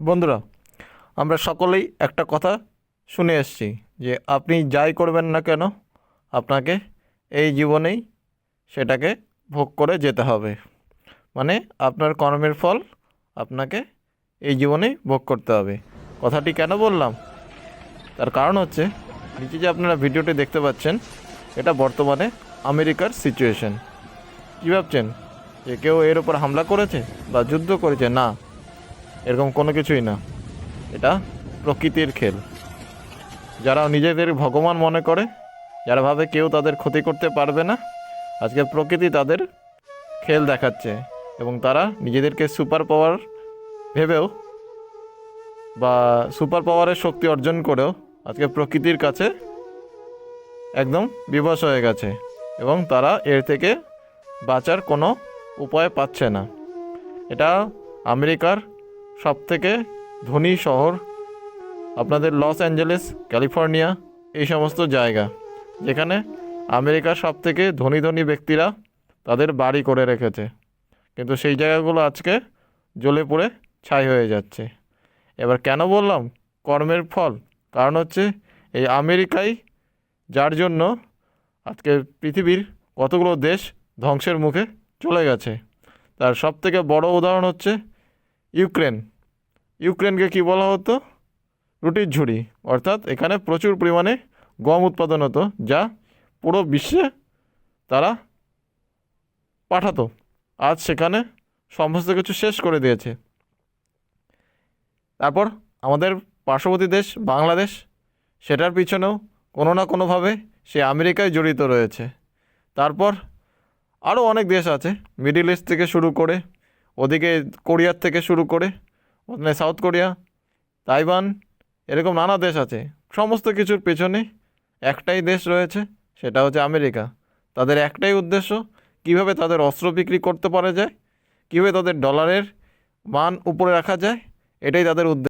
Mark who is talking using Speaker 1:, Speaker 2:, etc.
Speaker 1: বন্ধুরা, আমরা সকলেই একটা কথা শুনে এসেছি যে আপনি যাই করবেন না কেন, আপনাকে এই জীবনেই সেটাকে ভোগ করে যেতে হবে। মানে আপনার কর্মের ফল আপনাকে এই জীবনেই ভোগ করতে হবে। কথাটি কেন বললাম? তার কারণ হচ্ছে, নিচে যে আপনারা ভিডিওটি দেখতে পাচ্ছেন, এটা বর্তমানে আমেরিকার সিচুয়েশন কী ভাবছেন? যে কেউ এর ওপর হামলা করেছে বা যুদ্ধ করেছে? না। এরকম কোনো কিছুই না। এটা প্রকৃতির খেল। যারা নিজেদের ভগবান মনে করে, যারা ভাবে কেউ তাদের ক্ষতি করতে পারবে না, আজকে প্রকৃতি তাদের খেল দেখাচ্ছে এবং তারা নিজেদেরকে সুপার পাওয়ার ভেবেও বা সুপার পাওয়ারের শক্তি অর্জন করেও আজকে প্রকৃতির কাছে একদম বিবশ হয়ে গেছে এবং তারা এর থেকে বাঁচার কোনো উপায় পাচ্ছে না। এটা আমেরিকার সব থেকে ধনী শহর আপনাদের লস অ্যাঞ্জেলেস, ক্যালিফোর্নিয়া, এই সমস্ত জায়গা, যেখানে আমেরিকার সব থেকে ধনী ধনী ব্যক্তিরা তাদের বাড়ি করে রেখেছে। কিন্তু সেই জায়গাগুলো আজকে জ্বলে পুড়ে ছাই হয়ে যাচ্ছে। এবার কেন বললাম? কর্মের ফল। কারণ হচ্ছে এই আমেরিকাই যার জন্য আজকে পৃথিবীর কতগুলো দেশ ধ্বংসের মুখে চলে গেছে। তার সব থেকে বড় উদাহরণ হচ্ছে ইউক্রেন। ইউক্রেনকে কি বলা হতো? রুটির ঝুড়ি। অর্থাৎ এখানে প্রচুর পরিমাণে গম উৎপাদন হতো, যা পুরো বিশ্বে তারা পাঠাতো। আজ সেখানে সমস্ত কিছু শেষ করে দিয়েছে। তারপর আমাদের পার্শ্ববর্তী দেশ, বাংলাদেশ, সেটার পিছনেও কোনো না কোনোভাবে সে আমেরিকায় জড়িত রয়েছে। তারপর আরও অনেক দেশ আছে, মিডিল ইস্ট থেকে শুরু করে ওদিকে কোরিয়ার থেকে শুরু করে ওখানে সাউথ কোরিয়া, তাইওয়ান, এরকম নানা দেশ আছে। সমস্ত কিছুর পেছনে একটাই দেশ রয়েছে, সেটা হচ্ছে আমেরিকা। তাদের একটাই উদ্দেশ্য, কীভাবে তাদের অস্ত্র বিক্রি করতে পারা যায়, কীভাবে তাদের ডলারের মান উপরে রাখা যায়, এটাই তাদের উদ্দেশ্য।